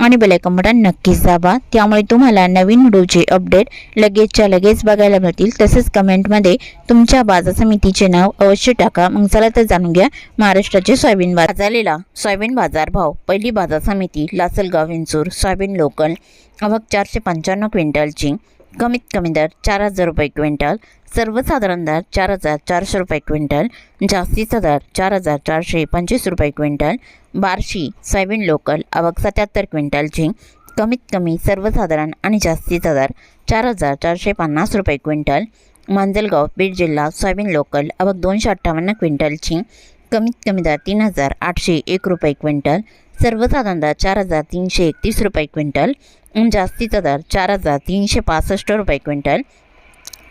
आणि bell icon button नक्कीच दाबा. त्यामुळे तुम्हाला नवीन व्हिडिओचे अपडेट लगेचच्या लगेच बघायला मिळतील. तसेच कमेंटमध्ये तुमच्या बाजार समितीचे नाव अवश्य टाका. मग चला तर जाणून घ्या महाराष्ट्राचे सोयाबीन बाजार. झालेला सोयाबीन बाजार भाव. पहिली बाजार समिती लासलगाव विंचूर सोयाबीन लोकल. अवघ चारशे पंच्याण्णव क्विंटलची. कमीत कमी दर चार हजार रुपये क्विंटल सर्वसाधारण दर चार हजार चारशे रुपये क्विंटल जास्तीचा दर चार हजार चारशे पंचवीस रुपये क्विंटल बार्शी सोयाबीन लोकल आवक सत्याहत्तर क्विंटलची कमीत कमी सर्वसाधारण आणि जास्तीचा दर चार हजार चारशे पन्नास रुपये क्विंटल मांजलगाव बीड जिल्हा सोयाबीन लोकल आवक दोनशे अठ्ठावन्न क्विंटलची कमीत कमी दर तीन हजार आठशे एक रुपये क्विंटल सर्वचा धंदा चार हजार तीनशे एकतीस रुपये क्विंटल जास्तीचा दर चार हजार तीनशे पासष्ट रुपये क्विंटल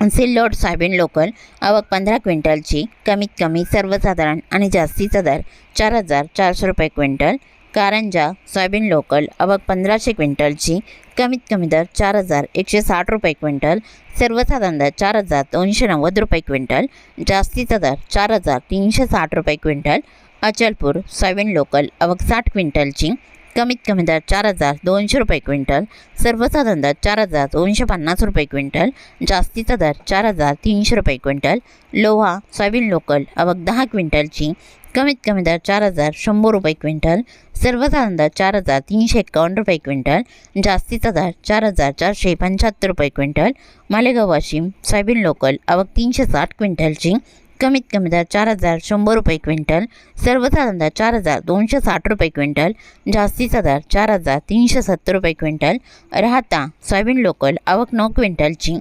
सिल्लोड सोयाबीन लोकल आवक पंधरा क्विंटलची कमीत कमी सर्वसाधारण आणि जास्तीचा दर चार हजार चारशे रुपये क्विंटल कारंजा सोयाबीन लोकल आवक पंधराशे क्विंटलची कमीत कमी दर चार हजार एकशे साठ रुपये क्विंटल सर्वसाधारण दर चार हजार दोनशे नव्वद रुपये क्विंटल जास्तीचा दर चार हजार तीनशे साठ रुपये क्विंटल अचलपूर सोयाबीन लोकल आवक साठ क्विंटलची कमीत कमी दर चार हजार दोनशे रुपये क्विंटल सर्वसाधारण दर चार हजार दोनशे पन्नास रुपये क्विंटल जास्तीचा दर चार हजार तीनशे रुपये क्विंटल लोहा सोयाबीन लोकल आवक दहा क्विंटलची कमीत कमी दर चार हजार शंभर रुपये क्विंटल सर्वसाधारण दर चार हजार तीनशे एकावन्न रुपये क्विंटल जास्तीचा दर चार हजार चारशे पंच्याहत्तर रुपये quintal Malegaon Washim soybean local आवक तीनशे साठ क्विंटलची कमीत कमी दर चार हजार शंभर रुपये क्विंटल सर्वसाधारण दर चार हजार दोनशे साठ रुपये क्विंटल जास्तीचा दर चार हजार तीनशे सत्तर रुपये क्विंटल राहता सोयाबीन लोकल आवक नऊ क्विंटलची.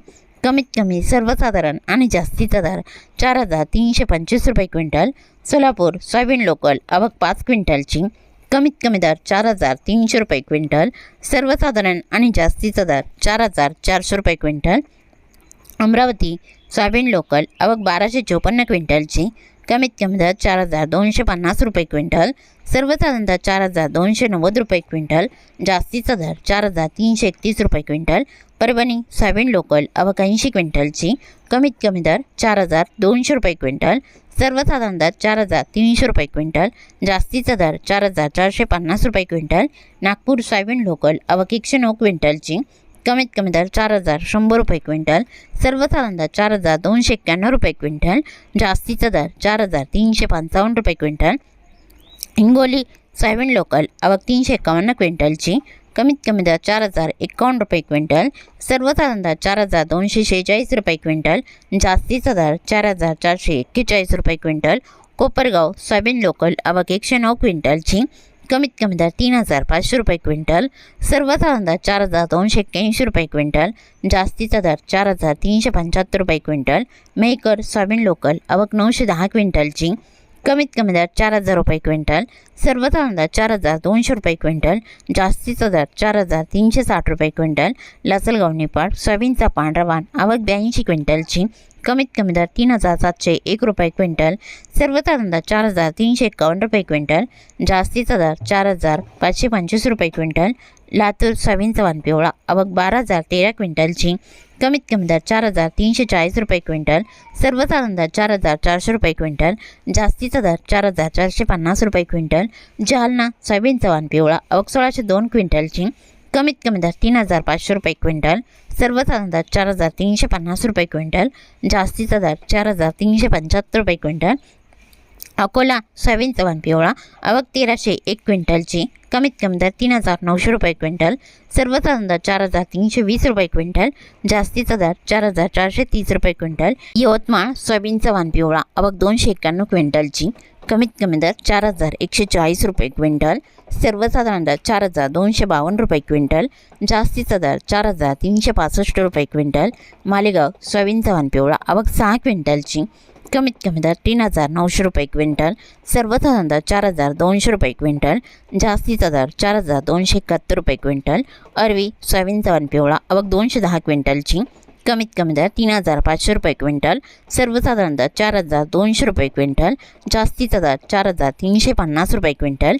कमीत कमी सर्वसाधारण आणि जास्तीचा दर चार हजार तीनशे पंचवीस रुपये क्विंटल सोलापूर सोयाबीन लोकल आवक पाच क्विंटलची. कमीत कमी दर चार हजार तीनशे रुपये क्विंटल सर्वसाधारण आणि जास्तीचा दर चार हजार चारशे रुपये क्विंटल. अमरावती सोयाबीन लोकल आवक बाराशे चोपन्न क्विंटलची कमीत कमी दर चार हजार दोनशे पन्नास रुपये क्विंटल सर्वसाधारण दर चार हजार दोनशे नव्वद रुपये क्विंटल जास्तीचा दर चार हजार तीनशे एकतीस रुपये क्विंटल परभणी सोयाबीन लोकल आवक ऐंशी क्विंटलची कमीत कमी दर चार हजार दोनशे रुपये क्विंटल सर्वसाधारण दर चार हजार तीनशे रुपये क्विंटल जास्तीचा दर चार हजार चारशे पन्नास रुपये क्विंटल नागपूर सोयाबीन लोकल आवक एकशे नऊ क्विंटलची कमीत कमी दर चार हजार शंभर रुपये क्विंटल सर्वसाधारण दर चार हजार दोनशे एक्क्याण्णव रुपये क्विंटल जास्तीचा दर चार हजार तीनशे पंचावन्न रुपये क्विंटल. हिंगोली सोयाबीन लोकल आवक तीनशे एकावन्न क्विंटलची कमीत कमी दर चार हजार एकावन्न रुपये क्विंटल सर्वसाधारण दर चार हजार दोनशे शेहेचाळीस रुपये क्विंटल जास्तीचा दर चार हजार चारशे एक्केचाळीस रुपये क्विंटल. कोपरगाव सोयाबीन लोकल आवक एकशे नऊ क्विंटलची कमीत कमी दर तीन हजार पाचशे रुपये क्विंटल सर्वसाधारण दर चार हजार दोनशे एक्क्याऐंशी रुपये क्विंटल जास्तीचा दर चार हजार तीनशे पंच्याहत्तर रुपये क्विंटल मेकर सोयाबीन लोकल आवक नऊशे दहा क्विंटलची कमीत कमी दर चार हजार रुपये क्विंटल सर्वसाधारण दर चार हजार दोनशे रुपये क्विंटल जास्तीचा दर चार हजार तीनशे साठ रुपये क्विंटल लासलगाव पाठ सोयाबीनचा पांढरा वाण आवक ब्याऐंशी क्विंटलची कमीत कमी दर तीन हजार सातशे एक रुपये क्विंटल सर्वसाधारण दर चार हजार तीनशे एकावन्न रुपये क्विंटल जास्तीचा दर चार हजार पाचशे पंचवीस रुपये क्विंटल लातूर सोयाबीनचा वाण पिवळा आवक बारा हजार तेरा क्विंटलची कमीत कमी दर चार हजार तीनशे चाळीस रुपये क्विंटल सर्वसाधारण दर चार हजार चारशे रुपये क्विंटल जास्तीचा दर चार हजार चारशे पन्नास रुपये क्विंटल जालना सोयाबीन चव्हाण पिवळा आवक सोळाशे दोन क्विंटलची कमीत कमी दर तीन हजार पाचशे रुपये क्विंटल सर्वसाधारण दर चार हजार तीनशे पन्नास रुपये क्विंटल जास्तीचा दर चार हजार तीनशे पंच्याहत्तर रुपये क्विंटल अकोला सोयाबीन चव्हाण पिवळा आवक तेराशे एक क्विंटलची कमीत कमी दर तीन हजार नऊशे रुपये क्विंटल सर्वसाधारण दर चार हजार तीनशे वीस रुपये क्विंटल जास्तीचा दर चार हजार चारशे तीस रुपये क्विंटल यवतमाळ सोयाबीनचा वाण पिवळा आवक दोनशे एक्क्याण्णव क्विंटलची कमीत कमी दर चार हजार एकशे चाळीस रुपये क्विंटल सर्वसाधारण दर चार हजार दोनशे बावन्न रुपये क्विंटल जास्तीचा दर चार हजार तीनशे पासष्ट रुपये क्विंटल मालेगाव सोयाबीनचा वाण पिवळा आवक सहा क्विंटलची कमीत कमी दर तीन हजार नऊशे रुपये क्विंटल सर्वसाधारण दर चार हजार दोनशे रुपये क्विंटल जास्तीचा दर चार हजार दोनशे एकाहत्तर रुपये क्विंटल अरवी सोयाबीन चव्हाण पिवळा आवक दोनशे दहा क्विंटलची कमीत कमी दर तीन हजार पाचशे रुपये क्विंटल सर्वसाधारण दर चार हजार दोनशे रुपये क्विंटल जास्तीचा दर चार हजार तीनशे पन्नास रुपये क्विंटल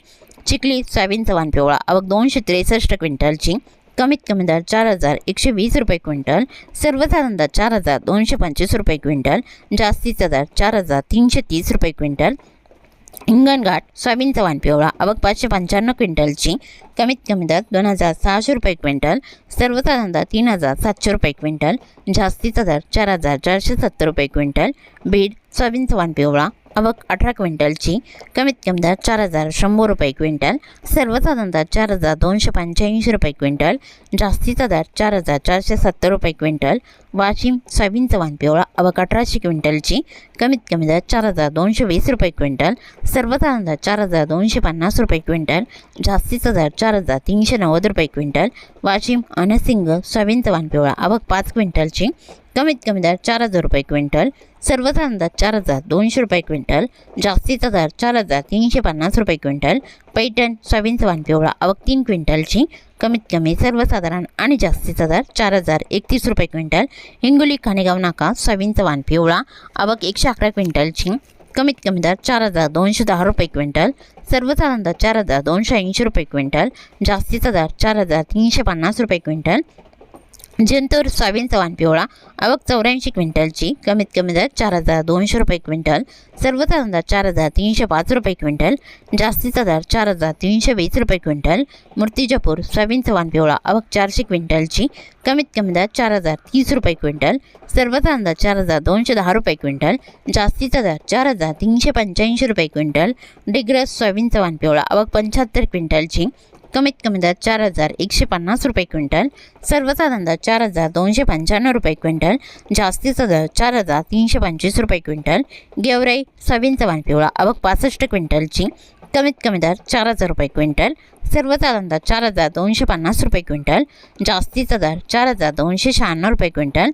चिखली सोयाबीनचा वाण पिवळा आवक दोनशे त्रेसष्ट क्विंटलची कमीत कमी दर चार हजार एकशे वीस रुपये क्विंटल सर्वसाधारण दर चार हजार दोनशे पंचवीस रुपये क्विंटल जास्तीचा दर चार हजार तीनशे तीस रुपये क्विंटल. हिंगणघाट सोयाबीनचा वाण पिवळा आवक पाचशे पंच्याण्णव क्विंटलची कमीत कमी दर दोन हजार सहाशे रुपये क्विंटल सर्वसाधारण दर तीन हजार सातशे रुपये क्विंटल जास्तीचा दर चार हजार चारशे सत्तर रुपये क्विंटल. बीड सोयाबीनचा वाण पिवळा आवक अठरा क्विंटलची कमीत कमी दर चार हजार शंभर रुपये क्विंटल सर्वसाधारण दर चार हजार दोनशे पंच्याऐंशी रुपये क्विंटल जास्तीचा दर चार हजार चारशे सत्तर रुपये क्विंटल वाशिम सोयाबीनचा वाण पिवळा आवक अठराशे क्विंटलची कमीत कमी दर चार हजार दोनशे वीस रुपये क्विंटल सर्वसाधारण दर चार हजार दोनशे पन्नास रुपये क्विंटल जास्तीचा दर चार हजार तीनशे नव्वद रुपये क्विंटल वाशिम अनसिंग सोयाबीनचा वाण पिवळा आवक पाच क्विंटलची कमीत कमी दर चार हजार रुपये क्विंटल सर्वसाधारण दर चार हजार दोनशे रुपये क्विंटल जास्तीचा दर चार हजार तीनशे पन्नास रुपये क्विंटल पैठण सोयाबीनचा वाण पिवळा आवक तीन क्विंटलची कमीत कमी सर्वसाधारण आणि जास्तीचा दर चार हजार एकतीस रुपये क्विंटल हिंगोली खाणेगाव नाका सोयाबीनचा वाण पिवळा आवक एकशे अकरा क्विंटलची कमीत कमी दर चार हजार दोनशे दहा रुपये क्विंटल सर्वसाधारण दर चार हजार दोनशे ऐंशी रुपये क्विंटल जास्तीचा दर चार हजार तीनशे पन्नास रुपये क्विंटल जंतूर सोयाबीनचा वाण पिवळा आवक चौऱ्याऐंशी क्विंटलची कमीत कमी दर चार हजार दोनशे रुपये क्विंटल सर्वसाधारण दर चार हजार तीनशे पाच रुपये क्विंटल जास्तीचा दर चार हजार तीनशे वीस रुपये क्विंटल मूर्तिजापूर सोयाबीनचा वाण पिवळा आवक चारशे क्विंटलची कमीत कमी दर चार हजार तीस रुपये क्विंटल सर्वसाधारण दर चार हजार दोनशे दहा रुपये क्विंटल जास्तीचा दर चार हजार तीनशे पंच्याऐंशी रुपये क्विंटल डिग्रस सोयाबीनचा वाण पिवळा आवक पंच्याहत्तर क्विंटलची कमीत कमी दर चार हजार एकशे पन्नास रुपये क्विंटल सर्वसाधारण दर चार हजार दोनशे पंच्याण्णव रुपये क्विंटल जास्तीचा दर चार हजार तीनशे पंचवीस रुपये क्विंटल गेवराई सवींचा वाण पिवळा आवक पासष्ट क्विंटलची कमीत कमी दर चार हजार रुपये क्विंटल सर्वसाधारण दर चार हजार दोनशे पन्नास रुपये क्विंटल जास्तीचा दर चार हजार दोनशे शहाण्णव रुपये क्विंटल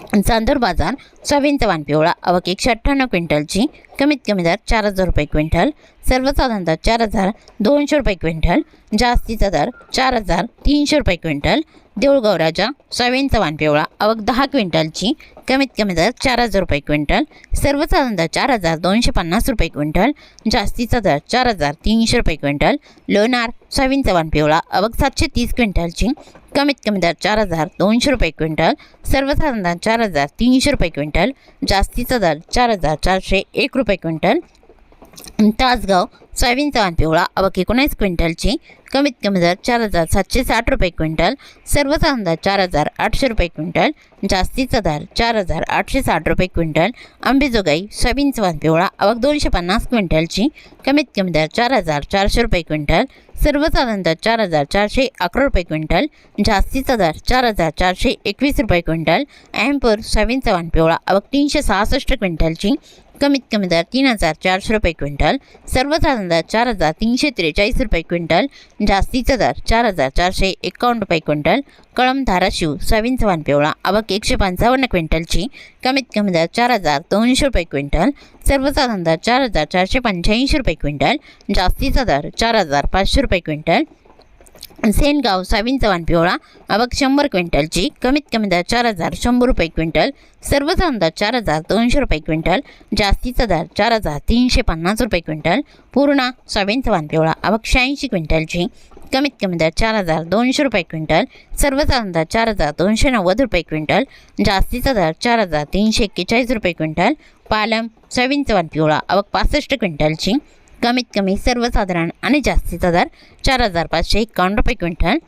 चांदूर बाजार सोयाबीनचा वाण पिवळा आवक एकशे अठ्ठ्याण्णव क्विंटलची कमीत कमी दर चार हजार रुपये क्विंटल. सर्वसाधारण दर चार हजार दोनशे रुपये क्विंटल. जास्तीचा दर चार हजार तीनशे रुपये क्विंटल. देऊळगाव राजा सोयाबीनचा वाण पिवळा आवक दहा क्विंटलची कमीत कमी दर चार हजार रुपये क्विंटल. सर्वसाधारण दर चार हजार दोनशे पन्नास रुपये क्विंटल. जास्तीचा दर चार हजार तीनशे रुपये क्विंटल. लोणार सोयाबीनचा वाण पिवळा आवक सातशे तीस क्विंटलची कमीत कमी दर चार हजार दोनशे रुपये क्विंटल सर्वसाधारण दर चार हजार तीनशे रुपये क्विंटल जास्तीचा दर चार हजार चारशे एक रुपये क्विंटल तासगाव सोयाबीनचा वाण पिवळा आवक एकोणीस क्विंटलची कमीत कमी दर चार हजार सातशे साठ रुपये क्विंटल सर्वसाधारण दर चार हजार आठशे रुपये क्विंटल जास्तीचा दर चार हजार आठशे साठ रुपये क्विंटल अंबेजोगाई सोयाबीनचा वाण पिवळा आवक दोनशे पन्नास क्विंटलची कमीत कमी दर चार हजार चारशे रुपये क्विंटल सर्वसाधारण दर चार हजार चारशे अकरा रुपये क्विंटल जास्तीचा दर चार हजार चारशे एकवीस रुपये क्विंटल अहमपूर सोयाबीनचा वाण पिवळा आवक तीनशे सहासष्ट क्विंटलची कमीत कमी दर तीन हजार चारशे रुपये क्विंटल सर्वसाधारण दर चार हजार तीनशे त्रेचाळीस रुपये क्विंटल जास्तीचा दर चार हजार चारशे एकावन्न रुपये क्विंटल कळम धाराशिव सोयाबीनचा वाण पिवळा आवक एकशे पंचावन्न क्विंटलची कमीत कमी दर चार हजार दोनशे रुपये क्विंटल सर्वसाधारण दर चार हजार चारशे पंच्याऐंशी रुपये क्विंटल जास्तीचा दर चार हजार पाचशे रुपये क्विंटल सेनगाव सावीन चव्हाण पिवळा आवक शंभर क्विंटलची कमीत कमी दर चार हजार शंभर रुपये क्विंटल सर्वसाधारण दर चार हजार दोनशे रुपये क्विंटल जास्तीचा दर चार हजार तीनशे पन्नास रुपये क्विंटल पूर्णा सोयाबीनचा चव्हाण पिवळा आवक शहाऐंशी क्विंटलची कमीत कमी दर चार हजार दोनशे रुपये क्विंटल सर्वसाधारण दर चार हजार दोनशे नव्वद रुपये क्विंटल जास्तीचा दर चार हजार तीनशे एक्केचाळीस रुपये क्विंटल पालम सोयाबीन चव्हाण पिवळा आवक पासष्ट क्विंटलची कमीत कमी सर्वसाधारण आणि जास्तीचा दर चार हजार पाचशे एकावन्न रुपये क्विंटल.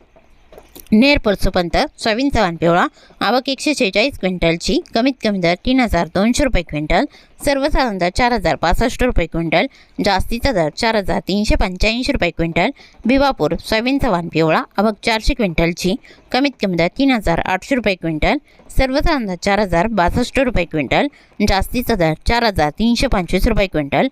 नेर परसोपंत सोयाबीन चव्हाण पिवळा आवक एकशे शेहेचाळीस क्विंटलची कमीत कमी दर तीन हजार दोनशे रुपये क्विंटल. सर्वसाधारण दर चार हजार पासष्ट रुपये क्विंटल. जास्तीचा दर चार हजार तीनशे पंच्याऐंशी रुपये क्विंटल. भिवापूर सोयाबीन चव्हाण पिवळा आवक चारशे क्विंटलची कमीत कमी दर तीन हजार आठशे रुपये क्विंटल. सर्वसाधारण दर चार हजार बासष्ट रुपये क्विंटल. जास्तीचा दर चार हजार तीनशे पंचवीस रुपये क्विंटल.